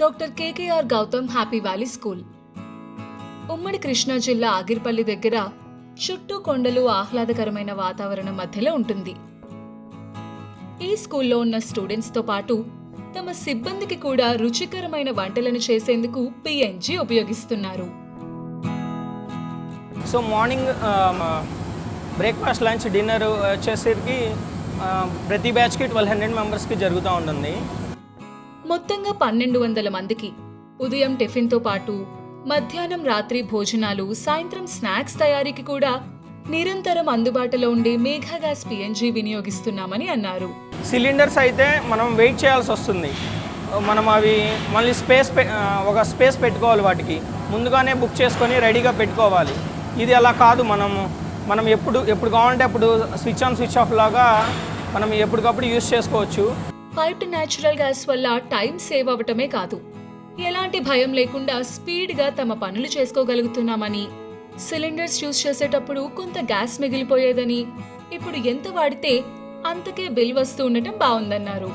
Doctor KKR Gautam Happy Valley School. ఉమ్మడి కృష్ణా జిల్లా ఆగిరిపల్లి దగ్గర చుట్టూ కొండలు ఆహ్లాదకరమైన వాతావరణం మధ్యలో ఉంటుంది. ఈ స్కూల్లో ఉన్న స్టూడెంట్స్తో పాటు తమ సిబ్బందికి కూడా రుచికరమైన వంటలను చేసేందుకు పిఎన్జి ఉపయోగిస్తున్నారు. So morning breakfast lunch dinner వచ్చేసరికి ప్రతి బ్యాచ్కి ట్వెల్వ్ హండ్రెడ్ మెంబర్స్కి జరుగుతూ ఉంటుంది. మొత్తంగా పన్నెండు వందల మందికి. ఉదయం టిఫిన్తో పాటు మధ్యాహ్నం రాత్రి భోజనాలు సాయంత్రం స్నాక్స్ తయారీకి కూడా నిరంతరం అందుబాటులో ఉండే మేఘా గ్యాస్ పిఎన్జీ వినియోగిస్తున్నామని అన్నారు. సిలిండర్స్ అయితే మనం వెయిట్ చేయాల్సి వస్తుంది. మనం అవి మళ్ళీ స్పేస్ పె- ఒక స్పేస్ పెట్టుకోవాలి వాటికి. ముందుగానే బుక్ చేసుకొని రెడీగా పెట్టుకోవాలి. ఇది అలా కాదు మనం మనం ఎప్పుడు ఎప్పుడు కావాలంటే అప్పుడు స్విచ్ ఆన్ స్విచ్ ఆఫ్ లాగా మనం ఎప్పటికప్పుడు యూస్ చేసుకోవచ్చు. బయట న్యాచురల్ గ్యాస్ వల్ల టైం సేవ్ అవటమే కాదు. ఎలాంటి భయం లేకుండా స్పీడ్గా తమ పనులు చేసుకోగలుగుతున్నామని సిలిండర్స్ యూజ్ చేసేటప్పుడు కొంత గ్యాస్ మిగిలిపోయేదని ఇప్పుడు ఎంత వాడితే అంతకే బిల్ వస్తూ ఉండటం బాగుందన్నారు